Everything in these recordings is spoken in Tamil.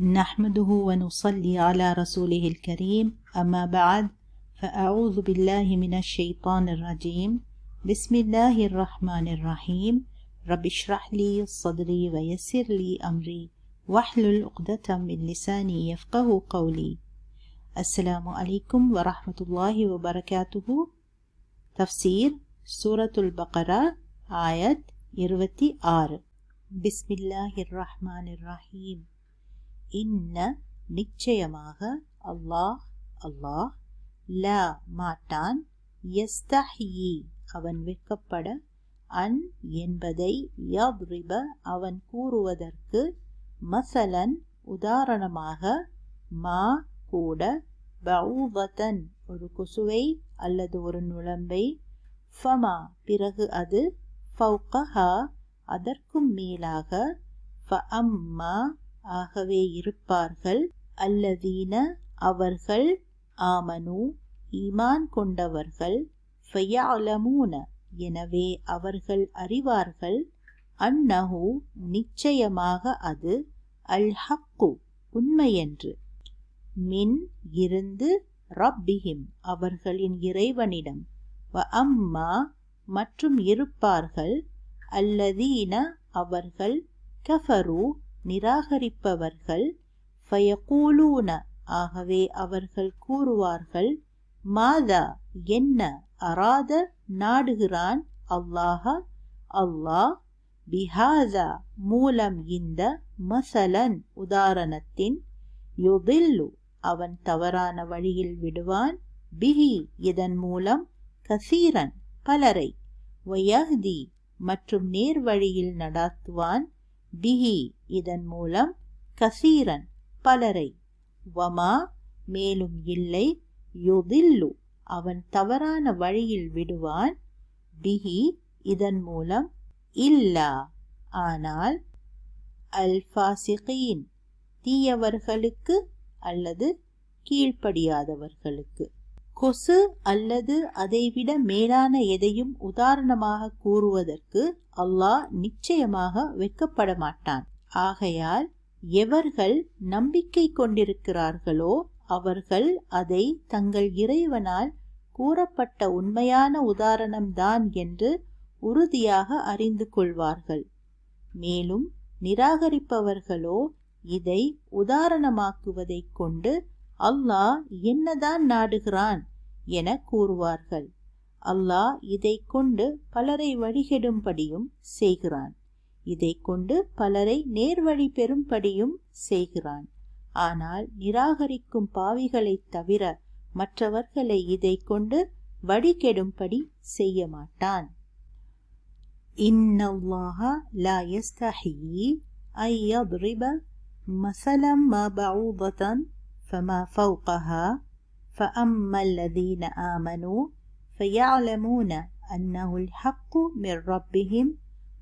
نحمده ونصلي على رسوله الكريم أما بعد فأعوذ بالله من الشيطان الرجيم. بسم الله الرحمن الرحيم. رب اشرح لي صدري ويسر لي أمري. واحلل عقدة من لساني يفقه قولي. السلام عليكم ورحمة الله وبركاته. تفسير سورة البقرة آية 26 بسم الله الرحمن الرحيم. இன்ன நிச்சயமாக அல்லாஹ் அல்லாஹ் லா மாட்டான் எஸ்தஹி அவன் வெட்கப்பட அன் என்பதை யப்ரிப அவன் கூறுவதற்கு மசலன் உதாரணமாக மா கூட பௌவதன் ஒரு கொசுவை அல்லது ஒரு நுழம்பை ஃபமா பிறகு அது ஃபவுகஹா அதற்கும் மேலாக ஃப அம்மா ஆகவே இருப்பார்கள். அல்லதீன அவர்கள் ஆமனு ஈமான் கொண்டவர்கள் ஃபயஅலமூன எனவே அவர்கள் அறிவார்கள் அன்னஹு நிச்சயமாக அது அல் ஹக்கு உண்மையென்று. மின் இருந்து ரப்பிஹிம் அவர்களின் இறைவனிடம். வ அம்மா மற்றும் இருப்பார்கள். அல்லதீன அவர்கள் கஃபரு நிராகரிப்பவர்கள் ஃபயகூலூன. ஆகவே அவர்கள் கூறுவார்கள் மாதா என்ன அராத நாடுகிறான் அல்லாஹ? அல்லாஹ் பிஹாதா மூலம் இந்த மசலன் உதாரணத்தின் யுதில்லு அவன் தவறான வழியில் விடுவான். பிஹி இதன் மூலம் கசீரன் பலரை. வயஹ்தி மற்றும் நேர்வழியில் நடாத்துவான். பிஹி இதன் மூலம் கசீரன் பலரை வமா மேலும் இல்லை யுதில்லு அவன் தவறான வழியில் விடுவான் பிஹி இதன் மூலம் இல்லா ஆனால் அல்பாசிகீன் தீயவர்களுக்கு அல்லது கீழ்ப்படியாதவர்களுக்கு. கொசு அல்லது அதைவிட மேலான எதையும் உதாரணமாக கூறுவதற்கு அல்லாஹ் நிச்சயமாக வெக்கப்பட மாட்டான் ஆகையால் எவர்கள் நம்பிக்கை கொண்டிருக்கிறார்களோ அவர்கள் அதை தங்கள் இறைவனால் கூறப்பட்ட உண்மையான உதாரணம்தான் என்று உறுதியாக அறிந்து கொள்வார்கள். மேலும் நிராகரிப்பவர்களோ இதை உதாரணமாக்குவதைக் கொண்டு அல்லாஹ் என்னதான் நாடுகிறான் என கூறுவார்கள். அல்லாஹ் இதை கொண்டு பலரை வழிகெடும்படியும் செய்கிறான். இதை கொண்டு பலரை நேர்வழி பெறும்படியும் செய்கிறான். ஆனால் நிராகரிக்கும் பாவிகளைத் தவிர மற்றவர்களை இதை கொண்டு வடிகெடும்படி செய்ய மாட்டான் இன்னல்லாஹ லா யஸ்தஹி ஐ யضرب مثلا ما بعوضة فما فوقها فأما الذين آمنوا فيعلمون أنه الحق من ربهم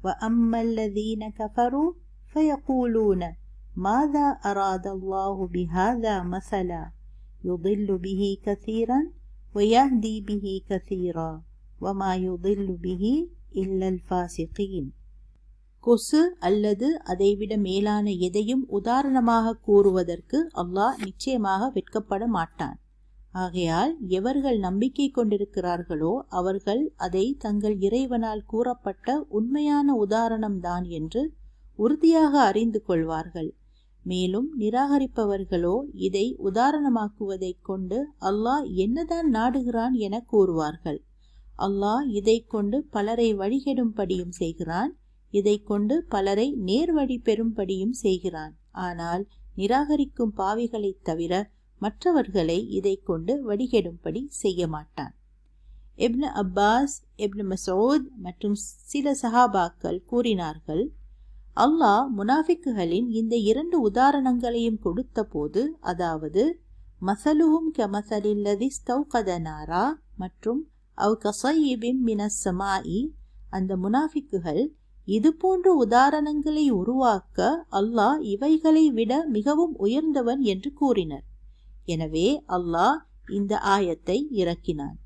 وأما الذين كفروا فيقولون ماذا أراد الله بهذا مثلا يضل به كثيرا ويهدي به كثيرا وما يضل به إلا الفاسقين கொசு அல்லது அதைவிட மேலான எதையும் உதாரணமாக கூறுவதற்கு அல்லாஹ் நிச்சயமாக வெட்கப்பட மாட்டான் ஆகையால் எவர்கள் நம்பிக்கை கொண்டிருக்கிறார்களோ அவர்கள் அதை தங்கள் இறைவனால் கூறப்பட்ட உண்மையான உதாரணம்தான் என்று உறுதியாக அறிந்து கொள்வார்கள். மேலும் நிராகரிப்பவர்களோ இதை உதாரணமாக்குவதைக் கொண்டு அல்லாஹ் என்னதான் நாடுகிறான் என கூறுவார்கள். அல்லாஹ் இதை கொண்டு பலரை வழிகெடும்படியும் செய்கிறான் இதை கொண்டு பலரை நேர்வழி பெறும்படியும் செய்கிறான். ஆனால் நிராகரிக்கும் பாவிகளைத் தவிர மற்றவர்களை இதை கொண்டு வடிகெடும்படி செய்ய மாட்டான். இப்னு அப்பாஸ் இப்னு மசோத் மற்றும் சில சஹாபாக்கள் கூறினார்கள் அல்லாஹ் முனாஃபிக்குகளின் இந்த இரண்டு உதாரணங்களையும் கொடுத்த போது அதாவது மசலுஹும் கமசலில்லதி ஸ்தௌகதனாரா மற்றும் அவ் கசையிபின் மினசமாயி அந்த முனாஃபிக்குகள் இது போன்ற உதாரணங்களை உருவாக்க அல்லாஹ் இவைகளை விட மிகவும் உயர்ந்தவன் என்று கூறினர். எனவே அல்லாஹ் இந்த ஆயத்தை இறக்கினான்.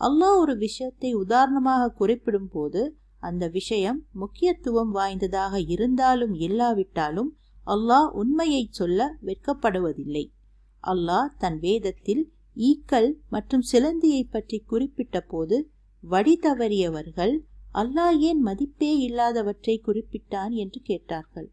அல்லாஹ் ஒரு விஷயத்தை உதாரணமாக குறிப்பிடும் போது அந்த விஷயம் முக்கியத்துவம் வாய்ந்ததாக இருந்தாலும் இல்லாவிட்டாலும் அல்லாஹ் உண்மையை சொல்ல வெட்கப்படுவதில்லை. அல்லாஹ் தன் வேதத்தில் ஈக்கள் மற்றும் சிலந்தியை பற்றி குறிப்பிட்ட போது வழி தவறியவர்கள் அல்லாஹ் ஏன் மதிப்பே இல்லாதவற்றை குறிப்பிட்டான் என்று கேட்டார்கள்.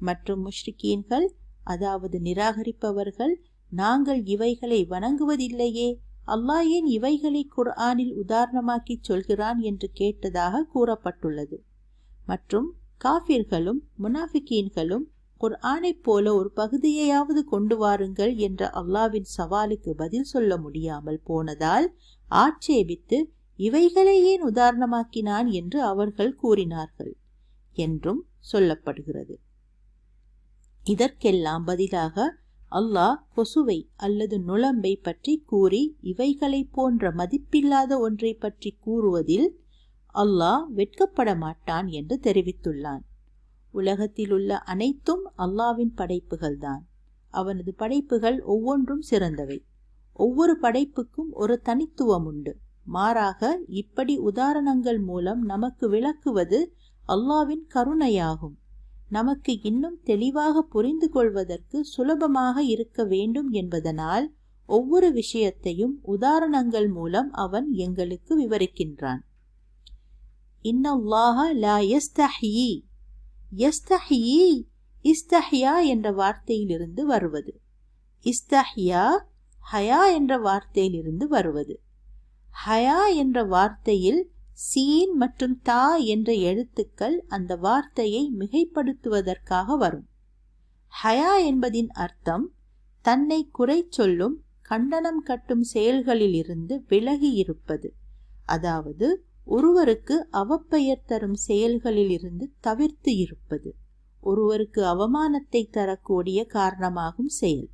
மற்றும் முஷ்ரிக்கீன்கள் அதாவது நிராகரிப்பவர்கள் நாங்கள் இவைகளை வணங்குவதில்லையே. அல்லாஹ் ஏன் இவைகளை குர்ஆனில் உதாரணமாக்கி சொல்கிறான் என்று கேட்டதாக கூறப்பட்டுள்ளது. மற்றும் காபிர்களும் முனாஃபிகீன்களும் குர்ஆனைப் போல ஒரு பகுதியையாவது கொண்டு வாருங்கள் என்ற அல்லாவின் சவாலுக்கு பதில் சொல்ல முடியாமல் போனதால் ஆட்சேபித்து இவைகளை ஏன் உதாரணமாக்கினான் என்று அவர்கள் கூறினார்கள் என்றும் சொல்லப்படுகிறது. இதற்கெல்லாம் பதிலாக அல்லாஹ் கொசுவை அல்லது நுளம்பை பற்றி கூறி இவைகளை போன்ற மதிப்பில்லாத ஒன்றை பற்றி கூறுவதில் அல்லாஹ் வெட்கப்பட மாட்டான் என்று தெரிவித்துள்ளான். உலகத்திலுள்ள அனைத்தும் அல்லாவின் படைப்புகள்தான். அவனது படைப்புகள் ஒவ்வொன்றும் சிறந்தவை. ஒவ்வொரு படைப்புக்கும் ஒரு தனித்துவம் உண்டு. மாறாக இப்படி உதாரணங்கள் மூலம் நமக்கு விளக்குவது அல்லாவின் கருணையாகும். நமக்கு இன்னும் தெளிவாக புரிந்து கொள்வதற்கு சுலபமாக இருக்க வேண்டும் என்பதனால் ஒவ்வொரு விஷயத்தையும் உதாரணங்கள் மூலம் அவன் எங்களுக்கு விவரிக்கின்றான். இன்னல்லாஹ லா யஸ்தஹி யஸ்தஹி இஸ்தஹ்யா என்ற வார்த்தையிலிருந்து வருவது. இஸ்தஹியா ஹயா என்ற வார்த்தையிலிருந்து வருவது. ஹயா என்ற வார்த்தையில் சீன் மற்றும் தா என்ற எழுத்துக்கள் அந்த வார்த்தையை மிகைப்படுத்துவதற்காக வரும். ஹயா என்பதின் அர்த்தம் தன்னை குறை சொல்லும் கண்டனம் கட்டும் செயல்களிலிருந்து விலகி இருப்பது அதாவது ஒருவருக்கு அவப்பெயர் தரும் செயல்களிலிருந்து தவிர்த்து இருப்பது. ஒருவருக்கு அவமானத்தை தரக்கூடிய காரணமாகும் செயல்.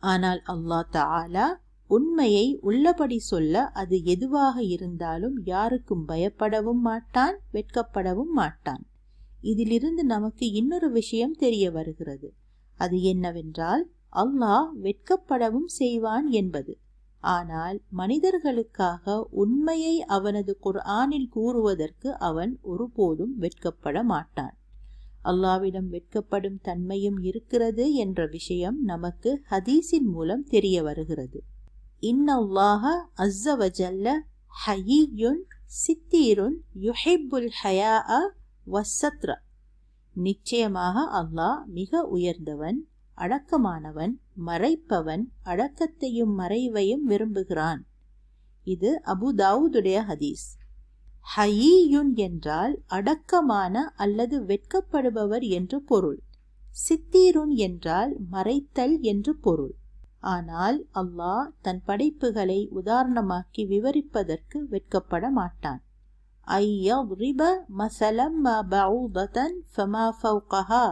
ஆனால் அல்லாஹ் தாலா உண்மையை உள்ளபடி சொல்ல அது எதுவாக இருந்தாலும் யாருக்கும் பயப்படவும் மாட்டான் வெட்கப்படவும் மாட்டான். இதிலிருந்து நமக்கு இன்னொரு விஷயம் தெரிய வருகிறது. அது என்னவென்றால் அல்லாஹ் வெட்கப்படவும் செய்வான் என்பது. ஆனால் மனிதர்களுக்காக உண்மையை அவனது குர்ஆனில் கூறுவதற்கு அவன் ஒருபோதும் வெட்கப்பட மாட்டான். அல்லாவிடம் வெட்கப்படும் தன்மையும் இருக்கிறது என்ற விஷயம் நமக்கு ஹதீஸின் மூலம் தெரிய வருகிறது. இன்னல்லாஹ அஸ்ஸவஜல்ல ஹயியுன் சித்தீருன் யுஹிப்புல் ஹயா வசத்ர நிச்சயமாக அல்லாஹ் மிக உயர்ந்தவன் அடக்கமானவன் மறைப்பவன் அடக்கத்தையும் மறைவையும் விரும்புகிறான். இது அபு தாவூதுடைய ஹதீஸ். ஹயீயுன் என்றால் அடக்கமான அல்லது வெட்கப்படுபவர் என்று பொருள். சித்தீருன் என்றால் மறைத்தல் என்று பொருள். ஆனால் அல்லாஹ் தன் படைப்புகளை உதாரணமாக்கி விவரிப்பதற்கு வெட்கப்பட மாட்டான். ஐயரிப மசலம் பவுதன் ஃபமா ஃபவுகஹா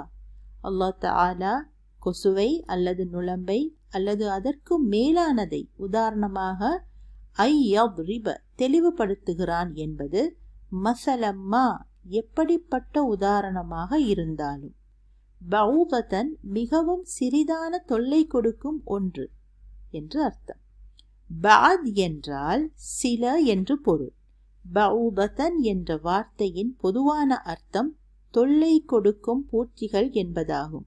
அல்லாஹ் தாலா கொசுவை அல்லது நுழம்பை அல்லது அதற்கு மேலானதை உதாரணமாக ஐயரிப தெளிவுபடுத்துகிறான் என்பது மசலம்மா எப்படிப்பட்ட உதாரணமாக இருந்தாலும். பௌபதன் மிகவும் சிறிதான தொல்லை கொடுக்கும் ஒன்று என்று அர்த்தம். பாத் என்றால் சில என்று பொருள். பௌதத்தன் என்ற வார்த்தையின் பொதுவான அர்த்தம் தொல்லை கொடுக்கும் பூச்சிகள் என்பதாகும்.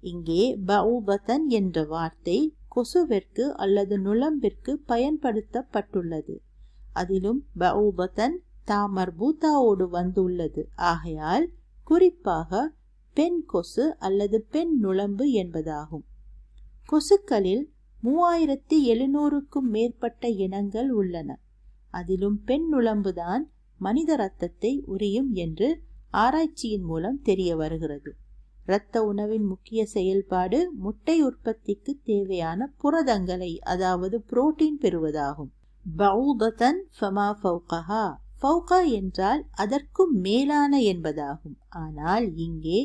இங்கே பௌபதன் என்ற வார்த்தை கொசுவிற்கு அல்லது நுளம்பிற்கு பயன்படுத்தப்பட்டுள்ளது. அதிலும் பௌபதன் தாமர்பூத்தாவோடு வந்துள்ளது. ஆகையால் குறிப்பாக பெண் கொசு அல்லது பெண் நுளம்பு என்பதாகும். கொசுக்களில் மூவாயிரத்தி எழுநூறுக்கும் மேற்பட்ட இனங்கள் உள்ளன. அதிலும் பெண் நுளம்புதான் மனித இரத்தத்தை உரியும் என்று ஆராய்ச்சியின் மூலம் தெரிய வருகிறது. இரத்த உணவின் முக்கிய செயல்பாடு முட்டை உற்பத்திக்கு தேவையான புரதங்களை அதாவது புரோட்டீன் பெறுவதாகும். பௌதன் ஃபமா ஃபவுகஹா ஃபவுகா என்றால் அதற்கும் மேலான என்பதாகும். ஆனால் இங்கே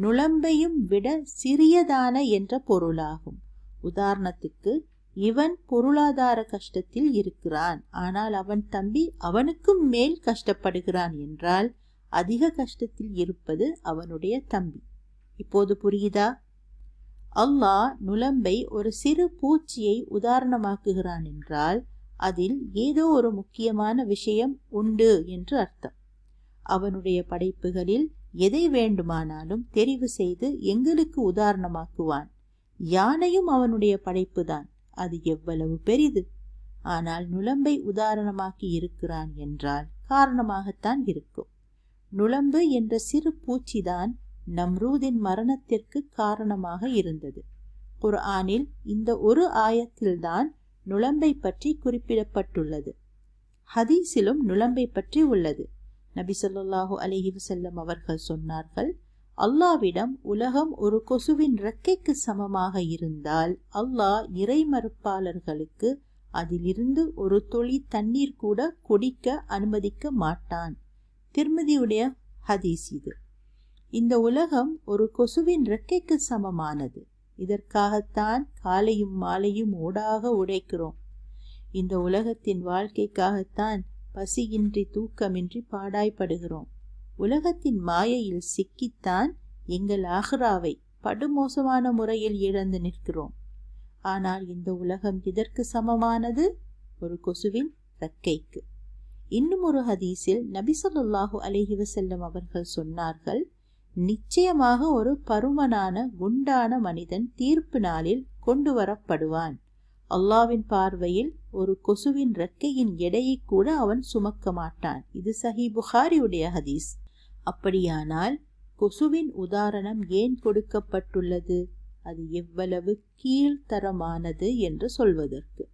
நுழம்பையும் விட சிறியதான என்ற பொருளாகும். உதாரணத்துக்கு இவன் பொருளாதார கஷ்டத்தில் இருக்கிறான். ஆனால் அவன் தம்பி அவனுக்கும் மேல் கஷ்டப்படுகிறான் என்றால் அதிக கஷ்டத்தில் இருப்பது அவனுடைய தம்பி. இப்போது புரியுதா? அல்லாஹ் நுழம்பை ஒரு சிறு பூச்சியை உதாரணமாக்குகிறான் என்றால் அதில் ஏதோ ஒரு முக்கியமான விஷயம் உண்டு என்று அர்த்தம். அவனுடைய படைப்புகளில் எதை வேண்டுமானாலும் தெரிவு செய்து எங்களுக்கு உதாரணமாக்குவான். யானையும் அவனுடைய படைப்புதான். அது எவ்வளவு பெரிது. ஆனால் நுழம்பை உதாரணமாக்கி இருக்கிறான் என்றால் காரணமாகத்தான் இருக்கும். நுழம்பு என்ற சிறு பூச்சிதான் நம்ரூதின் மரணத்திற்கு காரணமாக இருந்தது. குர்ஆனில் இந்த ஒரு ஆயத்தில்தான் நுழம்பை பற்றி குறிப்பிடப்பட்டுள்ளது. ஹதீஸிலும் நுழம்பை பற்றி உள்ளது. நபி சொல்லாஹு அலிஹி வசல்லம் அவர்கள் சொன்னார்கள் அல்லாவிடம் உலகம் ஒரு கொசுவின் ரெக்கைக்கு சமமாக இருந்தால் அல்லாஹ் இறை மறுப்பாளர்களுக்கு அதிலிருந்து ஒரு தொழி தண்ணீர் கூட குடிக்க அனுமதிக்க மாட்டான். திருமதியுடைய ஹதீஸ் இது. இந்த உலகம் ஒரு கொசுவின் ரெக்கைக்கு சமமானது. இதற்காகத்தான் காலையும் மாலையும் ஓடாக உடைக்கிறோம் இந்த உலகத்தின் வாழ்க்கைக்காகத்தான் பசியின்றி தூக்கமின்றி பாடாய்ப்படுகிறோம். உலகத்தின் மாயையில் சிக்கித்தான் எங்கள் ஆஹ்ராவை படுமோசமான முறையில் இழந்து நிற்கிறோம். ஆனால் இந்த உலகம் இதற்கு சமமானது? ஒரு கொசுவின் ரக்கைக்கு இன்னும் ஒரு ஹதீஸில் நபிசல்லாஹு அலஹி வசல்லம் அவர்கள் சொன்னார்கள் நிச்சயமாக ஒரு பருமனான குண்டான மனிதன் தீர்ப்பு நாளில் கொண்டு வரப்படுவான். அல்லாவின் பார்வையில் ஒரு கொசுவின் ரெக்கையின் எடையை கூட அவன் சுமக்க மாட்டான். இது சஹி புகாரியுடைய ஹதீஸ். அப்படியானால் கொசுவின் உதாரணம் ஏன் கொடுக்கப்பட்டுள்ளது? அது எவ்வளவு கீழ்த்தரமானது என்று சொல்வதற்கு.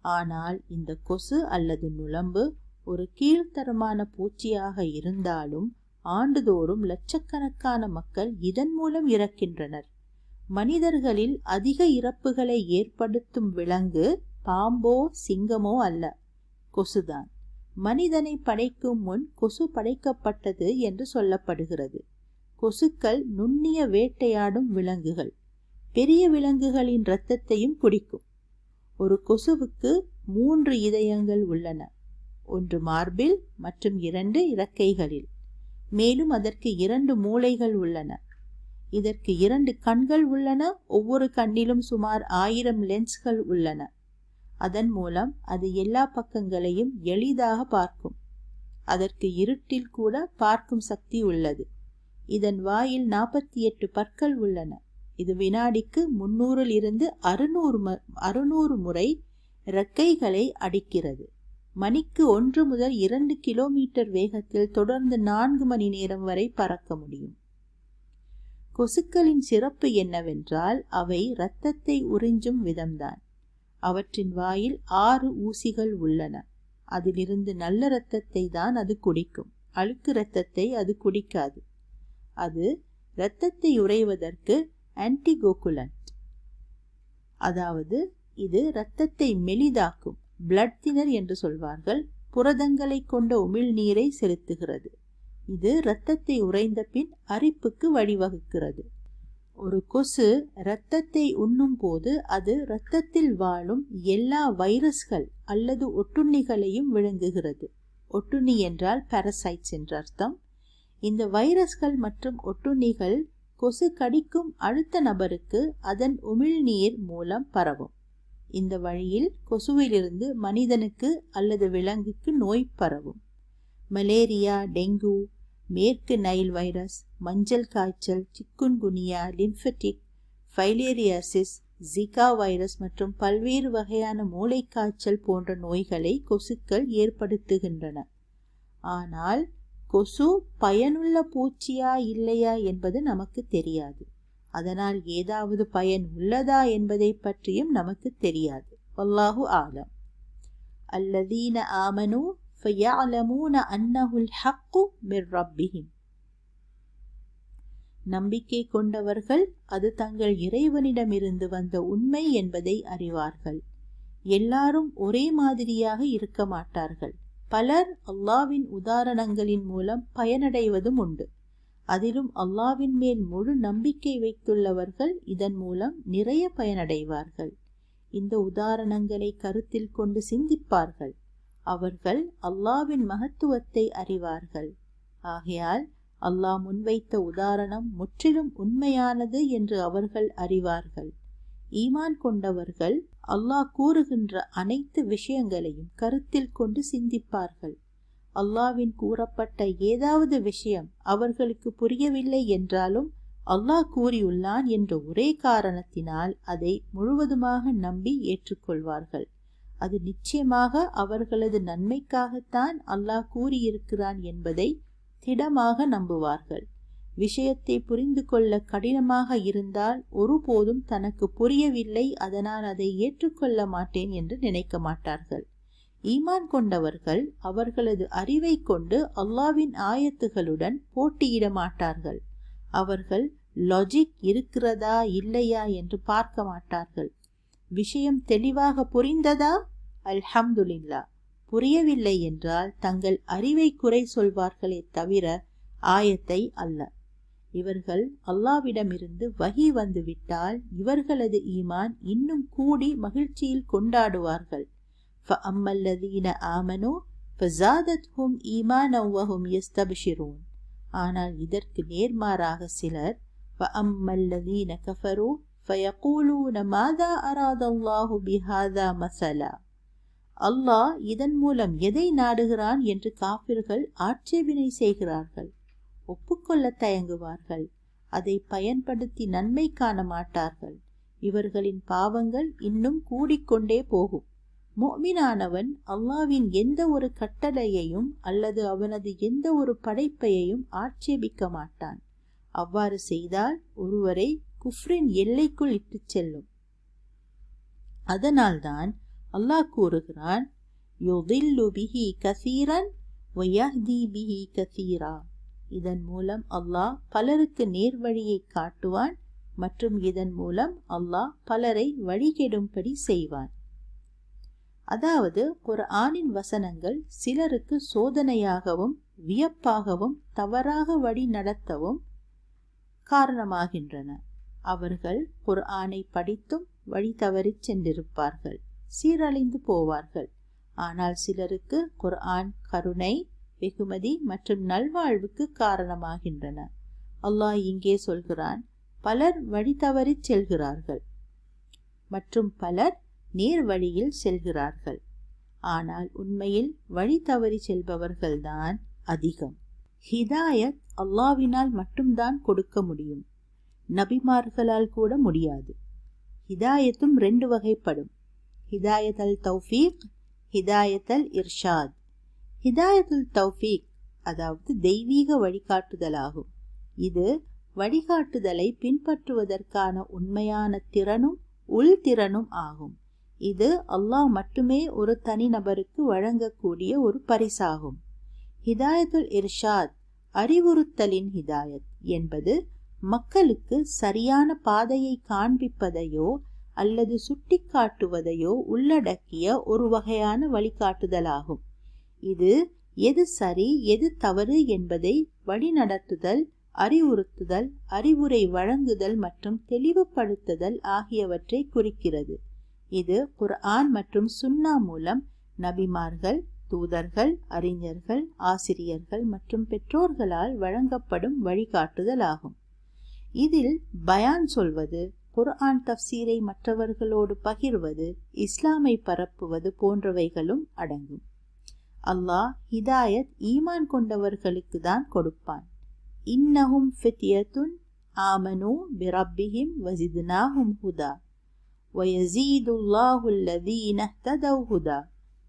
ஆனால் இந்த கொசு அல்லது நுழம்பு ஒரு கீழ்த்தரமான பூச்சியாக இருந்தாலும் ஆண்டுதோறும் லட்சக்கணக்கான மக்கள் இதன் மூலம் இறக்கின்றனர். மனிதர்களில் அதிக இறப்புகளை ஏற்படுத்தும் விலங்கு பாம்போ சிங்கமோ அல்ல. கொசுதான். மனிதனை படைக்கும் முன் கொசு படைக்கப்பட்டது என்று சொல்லப்படுகிறது. கொசுக்கள் நுண்ணிய வேட்டையாடும் விலங்குகள். பெரிய விலங்குகளின் இரத்தத்தையும் குடிக்கும். ஒரு கொசுவுக்கு மூன்று இதயங்கள் உள்ளன. ஒன்று மார்பில் மற்றும் இரண்டு இறக்கைகளில். மேலும் அதற்கு இரண்டு மூளைகள் உள்ளன. இதற்கு இரண்டு கண்கள் உள்ளன ஒவ்வொரு கண்ணிலும் சுமார் ஆயிரம் லென்ஸ்கள் உள்ளன. அதன் மூலம் அது எல்லா பக்கங்களையும் எளிதாக பார்க்கும். அதற்கு இருட்டில் கூட பார்க்கும் சக்தி உள்ளது. இதன் வாயில் நாற்பத்தி எட்டு பற்கள் உள்ளன. இது வினாடிக்கு முன்னூறில் இருந்து அறுநூறு அறுநூறு முறை இறக்கைகளை அடிக்கிறது. மணிக்கு ஒன்று முதல் இரண்டு கிலோமீட்டர் வேகத்தில் தொடர்ந்து நான்கு மணி நேரம் வரை பறக்க முடியும். கொசுக்களின் சிறப்பு என்னவென்றால் அவை இரத்தத்தை உறிஞ்சும் விதம்தான். அவற்றின் வாயில் ஆறு ஊசிகள் உள்ளன. அதிலிருந்து நல்ல இரத்தத்தை தான் அது குடிக்கும். அழுக்கு இரத்தத்தை அது குடிக்காது. அது இரத்தத்தை உறைவதற்கு ஆன்டிகோகுலன்ட் அதாவது இது இரத்தத்தை மெலிதாக்கும் பிளட் தினர் என்று சொல்வார்கள் புரதங்களை கொண்ட உமிழ்நீரை செலுத்துகிறது. இது இரத்தத்தை உறைந்த பின் அரிப்புக்கு வழிவகுக்கிறது. ஒரு கொசு இரத்தத்தை உண்ணும் போது அது இரத்தத்தில் வாழும் எல்லா வைரஸ்கள் அல்லது ஒட்டுண்ணிகளையும் விழுங்குகிறது. ஒட்டுண்ணி என்றால் பாரசைட்ஸ் என்ற அர்த்தம். இந்த வைரஸ்கள் மற்றும் ஒட்டுண்ணிகள் கொசு கடிக்கும் அடுத்த நபருக்கு அதன் உமிழ்நீர் மூலம் பரவும். இந்த வழியில் கொசுவிலிருந்து மனிதனுக்கு அல்லது விலங்குக்கு நோய் பரவும். மலேரியா டெங்கு மேற்கு நைல் வைரஸ் மஞ்சள் காய்ச்சல் chikungunya lymphatic filariasis Zika virus மற்றும் பல்வேறு வகையான மூளைக்காய்ச்சல் போன்ற நோய்களை கொசுக்கள் ஏற்படுத்துகின்றன. ஆனால் கொசு பயனுள்ள பூச்சியா இல்லையா என்பது நமக்கு தெரியாது. அதனால் ஏதாவது பயன் உள்ளதா என்பதை பற்றியும் நமக்கு தெரியாது. வல்லாஹு ஆலம். அல்லதீன ஆமனு ஃபயஅலமூன அன்னஹுல் ஹக்கு மிர் ரப்பிஹிம் நம்பிக்கை கொண்டவர்கள் அது தங்கள் இறைவனிடமிருந்து வந்த உண்மை என்பதை அறிவார்கள். எல்லாரும் ஒரே மாதிரியாக இருக்க மாட்டார்கள். பலர் அல்லாவின் உதாரணங்களின் மூலம் பயனடைவதும் உண்டு. அதிலும் அல்லாவின் மேல் முழு நம்பிக்கை வைத்துள்ளவர்கள் இதன் மூலம் நிறைய பயனடைவார்கள். இந்த உதாரணங்களை கருத்தில் கொண்டு சிந்திப்பார்கள். அவர்கள் அல்லாவின் மகத்துவத்தை அறிவார்கள். ஆகையால் அல்லாஹ் முன்வைத்த உதாரணம் முற்றிலும் உண்மையானது என்று அவர்கள் அறிவார்கள். ஈமான் கொண்டவர்கள் அல்லாஹ் கூறுகின்ற அனைத்து விஷயங்களையும் கருத்தில் கொண்டு சிந்திப்பார்கள். அல்லாவின் கூறப்பட்ட ஏதாவது விஷயம் அவர்களுக்கு புரியவில்லை என்றாலும் அல்லாஹ் கூறியுள்ளான் என்ற ஒரே காரணத்தினால் அதை முழுவதுமாக நம்பி ஏற்றுக்கொள்வார்கள். அது நிச்சயமாக அவர்களது நன்மைக்காகத்தான் அல்லாஹ் கூறியிருக்கிறான் என்பதை திடமாக நம்புவார்கள். விஷயத்தை புரிந்து கொள்ள கடினமாக இருந்தால் ஒருபோதும் தனக்கு புரியவில்லை அதனால் அதை ஏற்றுக்கொள்ள மாட்டேன் என்று நினைக்க மாட்டார்கள். ஈமான் கொண்டவர்கள் அவர்களது அறிவை கொண்டு அல்லாவின் ஆயத்துகளுடன் போட்டியிட மாட்டார்கள். அவர்கள் லாஜிக் இருக்கிறதா இல்லையா என்று பார்க்க மாட்டார்கள். விஷயம் தெளிவாக புரிந்ததா? அல்ஹம்துலில்லா. புரியவில்லை என்றால் தங்கள் அறிவை குறை சொல்வார்களே தவிர ஆயத்தை அல்ல. இவர்கள் அல்லாவிடமிருந்து வகி வந்துவிட்டால் இவர்களது ஈமான் இன்னும் கூடி மகிழ்ச்சியில் கொண்டாடுவார்கள். ஃப அம்மல்லதீன ஆமனோ ஃபசாதத்ஹும் ஈமானவ்வஹும் எஸ்தபிஷிரூன் ஆனால் இதற்கு நேர்மாறாக சிலர் ஃப ஃபஅம்மல்லதீன கஃபரோ ஃபயகூலூன மாதா அராத அல்லாஹு பிஹாதா மசாலா அல்லாஹ் இதன் மூலம் எதை நாடுகிறான் என்று காபிர்கள் ஆட்சேபனை செய்கிறார்கள் ஒப்புக்கொள்ள தயங்குவார்கள் அதை பயன்படுத்தி நன்மை காண மாட்டார்கள். இவர்களின் பாவங்கள் இன்னும் கூடிக்கொண்டே போகும். மோமினானவன் அல்லாவின் எந்த ஒரு கட்டளையையும் அல்லது அவனது எந்த ஒரு படைப்பையையும் ஆட்சேபிக்க மாட்டான். அவ்வாறு செய்தால் ஒருவரை குஃப்ரின் எல்லைக்குள் இட்டுச் செல்லும். அதனால்தான் அல்லாஹ் கூறுகிறான் யுதில்லு பிஹி கசீரன் வயஹ்தி பிஹி கசீரா. இதன் மூலம் அல்லாஹ் பலருக்கு நேர்வழியை காட்டுவான் மற்றும் இதன் மூலம் அல்லாஹ் பலரை வழிகெடும்படி செய்வான். அதாவது ஒரு ஆணின் வசனங்கள் சிலருக்கு சோதனையாகவும் வியப்பாகவும் தவறாக வழி நடத்தவும் காரணமாகின்றன. அவர்கள் ஒரு படித்தும் வழி தவறிச் சென்றிருப்பார்கள். சீரழிந்து போவார்கள். ஆனால் சிலருக்கு குர்ஆன் கருணை வெகுமதி மற்றும் நல்வாழ்வுக்கு காரணமாகின்றன. அல்லாஹ் இங்கே சொல்கிறான் பலர் வழி தவறிச் செல்கிறார்கள் மற்றும் பலர் நேர் வழியில் செல்கிறார்கள். ஆனால் உண்மையில் வழி தவறி செல்பவர்கள்தான் அதிகம். ஹிதாயத் அல்லாவினால் மட்டும்தான் கொடுக்க முடியும். நபிமார்களால் கூட முடியாது. ஹிதாயத்தும் ரெண்டு வகைப்படும். ஹிதாயத் அல் தௌஃபீக் ஹிதாயத் அல் இர்ஷாத். ஹிதாயத்துல் தௌஃபீக் அதாவது தெய்வீக வழிகாட்டுதலாகும். இது வழிகாட்டுதலை பின்பற்றுவதற்கான உண்மையான திறனும் உள்திறனும் ஆகும். இது அல்லாஹ் மட்டுமே ஒரு தனிநபருக்கு வழங்கக்கூடிய ஒரு பரிசாகும். ஹிதாயத்துல் இர்ஷாத் அறிவுறுத்தலின் ஹிதாயத் என்பது மக்களுக்கு சரியான பாதையை காண்பிப்பதையோ அல்லது சுட்டிக்காட்டுவதையோ உள்ளடக்கிய ஒரு வகையான வழிகாட்டுதலாகும். இது எது சரி எது தவறு என்பதை வழிநடத்துதல் அறிவுறுத்துதல் அறிவுரை வழங்குதல் மற்றும் தெளிவுபடுத்துதல் ஆகியவற்றை குறிக்கிறது. இது குர்ஆன் மற்றும் சுன்னா மூலம் நபிமார்கள் தூதர்கள் அறிஞர்கள் ஆசிரியர்கள் மற்றும் பெற்றோர்களால் வழங்கப்படும் வழிகாட்டுதல் ஆகும் இதில் பயான் சொல்வது குர்ஆன் தஃசீரை மற்றவர்களோடு பகிர்வது இஸ்லாமை பரப்புவது போன்றவைகளும் அடங்கும். அல்லாஹ் ஹிதாயத் ஈமான் கொண்டவர்களுக்கு தான் கொடுப்பான். இன்னஹும் ஃபித்யத்துன் ஆமனு பிரப்பிஹிம் வசித்னாஹும் ஹுதா. வயசீதுல்லாஹு ஹுதா.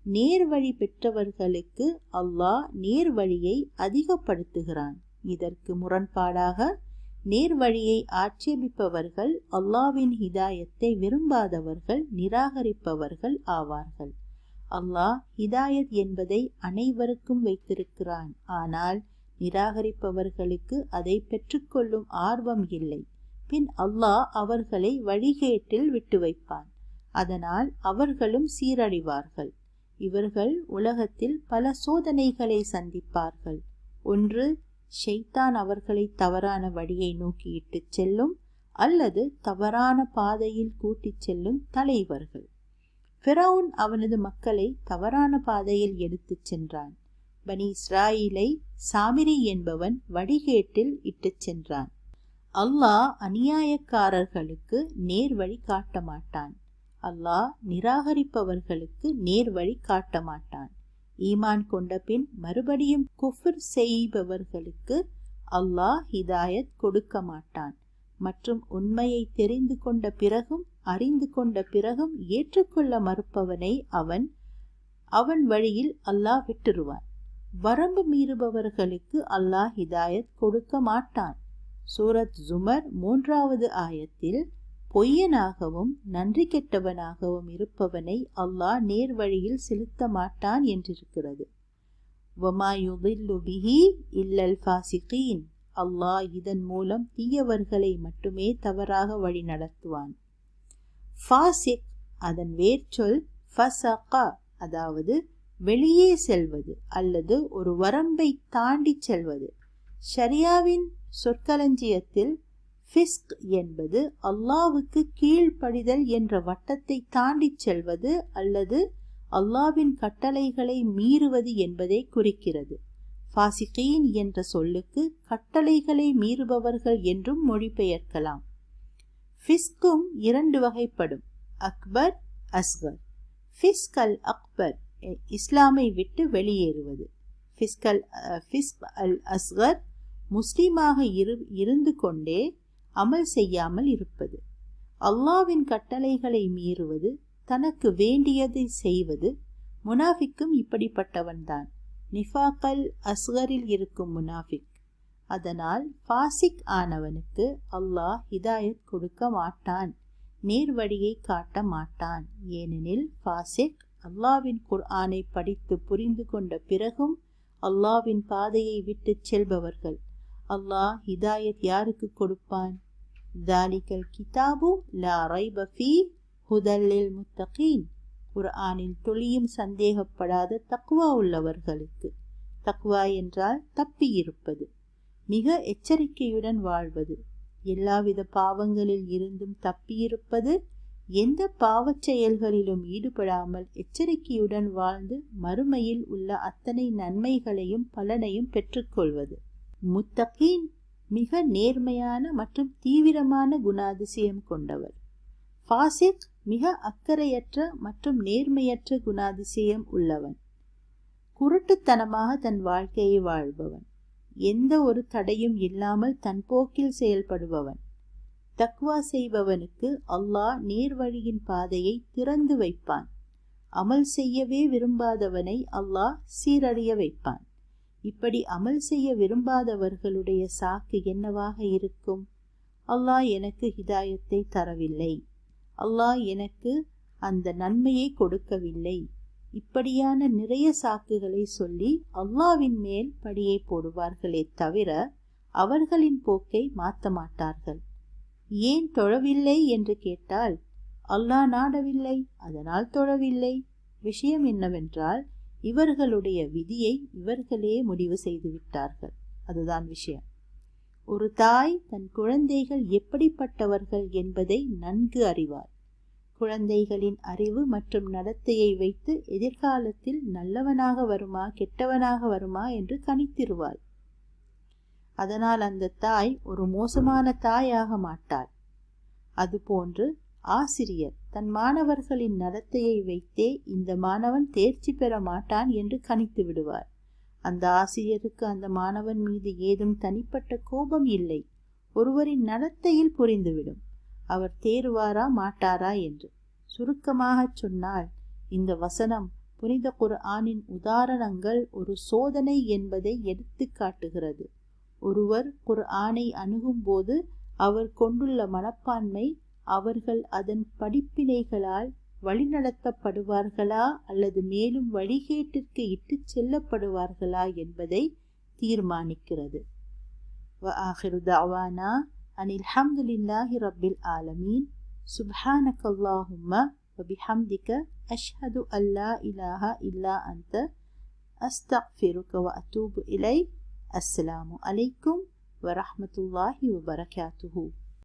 நேர்வழி பெற்றவர்களுக்கு அல்லாஹ் நேர்வழியை அதிகப்படுத்துகிறான். இதற்கு முரண்பாடாக நேர்வழியை ஆட்சேபிப்பவர்கள் அல்லாவின் ஹிதாயத்தை விரும்பாதவர்கள் நிராகரிப்பவர்கள் ஆவார்கள். அல்லாஹ் ஹிதாயத் என்பதை அனைவருக்கும் வைத்திருக்கிறான். ஆனால் நிராகரிப்பவர்களுக்கு அதை பெற்றுக்கொள்ளும் ஆர்வம் இல்லை. பின் அல்லாஹ் அவர்களை வழிகேட்டில் விட்டு வைப்பான். அதனால் அவர்களும் சீரழிவார்கள். இவர்கள் உலகத்தில் பல சோதனைகளை சந்திப்பார்கள். ஒன்று ஷெய்தான் அவர்களை தவறான வழியை நோக்கி இட்டு செல்லும் அல்லது தவறான பாதையில் கூட்டிச் செல்லும் தலைவர்கள். ஃபிரவுன் அவனது மக்களை தவறான பாதையில் எடுத்துச் சென்றான். பனி இஸ்ராயிலை சாமிரி என்பவன் வடிகேட்டில் இட்டுச் சென்றான். அல்லாஹ் அநியாயக்காரர்களுக்கு நேர் வழி காட்ட மாட்டான் அல்லாஹ் நிராகரிப்பவர்களுக்கு நேர் வழி காட்ட மாட்டான் ஈமான் கொண்ட பின் மறுபடியும் குஃபர் செய்பவர்களுக்கு அல்லாஹ் ஹிதாயத் கொடுக்க மாட்டான் மற்றும் உண்மையை தெரிந்து கொண்ட பிறகும் அறிந்து கொண்ட பிறகும் ஏற்றுக்கொள்ள மறுப்பவனை அவன் அவன் வழியில் அல்லாஹ் விட்டுருவான். வரம்பு மீறுபவர்களுக்கு அல்லாஹ் ஹிதாயத் கொடுக்க மாட்டான் சூரத் ஜுமர் மூன்றாவது ஆயத்தில் பொய்யனாகவும் நன்றி கெட்டவனாகவும் இருப்பவனை அல்லாஹ் நேர் வழியில் செலுத்த மாட்டான் என்றிருக்கிறது இல்லல் ஃபாசிகீன். அல்லாஹ் இதன் மூலம் தீயவர்களை மட்டுமே தவறாக வழி நடத்துவான். ஃபாசிக் அதன் வேர்ச்சொல் ஃபசகா அதாவது வெளியே செல்வது அல்லது ஒரு வரம்பை தாண்டி செல்வது. ஷரியாவின் சொற்களஞ்சியத்தில் ஃபிஸ்க் என்பது அல்லாவுக்கு கீழ்ப்படிதல் என்ற வட்டத்தை தாண்டி செல்வது அல்லது அல்லாவின் கட்டளைகளை மீறுவது என்பதை குறிக்கிறது. ஃபாசிகீன் என்ற சொல்லுக்கு கட்டளைகளை மீறுபவர்கள் என்றும் மொழிபெயர்க்கலாம். ஃபிஸ்கும் இரண்டு வகைப்படும். அக்பர் அஸ்கர். ஃபிஸ்க் அல் அக்பர் இஸ்லாமை விட்டு வெளியேறுவது. ஃபிஸ்கல் ஃபிஸ்க் அல் அஸ்கர் முஸ்லீமாக இரு இருந்து கொண்டே அமல் செய்யாமல் இருப்பது. அல்லாவின் கட்டளைகளை மீறுவது தனக்கு வேண்டியதை செய்வது முனாஃபிக்கும் இப்படிப்பட்டவன்தான். நிஃபாக்கல் அஸ்கரில் இருக்கும் முனாஃபிக். அதனால் ஃபாசிக் ஆனவனுக்கு அல்லாஹ் ஹிதாயத் கொடுக்க மாட்டான் நேர்வழியை காட்ட மாட்டான். ஏனெனில் ஃபாசிக் அல்லாவின் குர்ஆனை படித்து புரிந்து கொண்ட பிறகும் அல்லாவின் பாதையை விட்டுச் செல்பவர்கள். அல்லாஹ் ஹிதாயத் யாருக்கு கொடுப்பான்? தாலிகல் கிதாபு லா ரைப ஃபீ ஹுதல்லில் முத்தகீன் குர்ஆனில் துளியும் சந்தேகப்படாத தக்குவா உள்ளவர்களுக்கு தக்குவா என்றால் தப்பி இருப்பது மிக எச்சரிக்கையுடன் வாழ்வது எல்லாவித பாவங்களில் இருந்தும் தப்பியிருப்பது எந்த பாவச் செயல்களிலும் ஈடுபடாமல் எச்சரிக்கையுடன் வாழ்ந்து மறுமையில் உள்ள அத்தனை நன்மைகளையும் பலனையும் பெற்றுக்கொள்வது முத்தகீன் மிக நேர்மையான மற்றும் தீவிரமான குணாதிசயம் கொண்டவர். ஃபாசிக் மிக அக்கறையற்ற மற்றும் நேர்மையற்ற குணாதிசயம் உள்ளவன். குருட்டுத்தனமாக தன் வாழ்க்கையை வாழ்பவன். எந்த ஒரு தடையும் இல்லாமல் தன் போக்கில் செயல்படுபவன். தக்வா செய்பவனுக்கு அல்லாஹ் நேர்வழியின் பாதையை திறந்து வைப்பான். அமல் செய்யவே விரும்பாதவனை அல்லாஹ் சீரழிய வைப்பான். இப்படி அமல் செய்ய விரும்பாதவர்களுடைய சாக்கு என்னவாக இருக்கும்? அல்லாஹ் எனக்கு ஹிதாயத்தை தரவில்லை. அல்லாஹ் எனக்கு அந்த நன்மையை கொடுக்கவில்லை. இப்படியான நிறைய சாக்குகளை சொல்லி அல்லாவின் மேல் படியை போடுவார்களே தவிர அவர்களின் போக்கை மாற்ற மாட்டார்கள். ஏன் தொழவில்லை என்று கேட்டால் அல்லாஹ் நாடவில்லை அதனால் தொழவில்லை. விஷயம் என்னவென்றால் இவர்களுடைய விதியை இவர்களே முடிவு செய்து விட்டார்கள். அதுதான் விஷயம். ஒரு தாய் தன் குழந்தைகள் எப்படிப்பட்டவர்கள் என்பதை நன்கு அறிவார் குழந்தைகளின் அறிவு மற்றும் நடத்தையை வைத்து எதிர்காலத்தில் நல்லவனாக வருமா கெட்டவனாக வருமா என்று கணித்திருவாள். அதனால் அந்த தாய் ஒரு மோசமான தாயாக மாட்டாள். அதுபோன்று ஆசிரியர் தன் மாணவர்களின் நடத்தையை வைத்தே இந்த மாணவன் தேர்ச்சி பெற மாட்டான் என்று கணித்து விடுவார். அந்த ஆசிரியருக்கு அந்த மாணவன் மீது ஏதும் தனிப்பட்ட கோபம் இல்லை. ஒருவரின் நடத்தையில் புரிந்துவிடும். அவர் தேறுவாரா மாட்டாரா என்று. சுருக்கமாகச் சொன்னால் இந்த வசனம் புனித குர்ஆனின் உதாரணங்கள் ஒரு சோதனை என்பதை எடுத்து காட்டுகிறது. ஒருவர் குர்ஆனை அணுகும்போது அவர் கொண்டுள்ள மனப்பான்மை அவர்கள் அதன் படிப்பினைகளால் வழிநடத்தப்படுவார்களா அல்லது மேலும் வழிகேட்டிற்கு இட்டுச் செல்லப்படுவார்களா என்பதை தீர்மானிக்கிறது وآخر دعوانا أن الحمد لله رب العالمين سبحانك اللهم وبحمدك أشهد أن لا إله إلا أنت أستغفرك وأتوب إليك السلام عليكم ورحمة الله وبركاته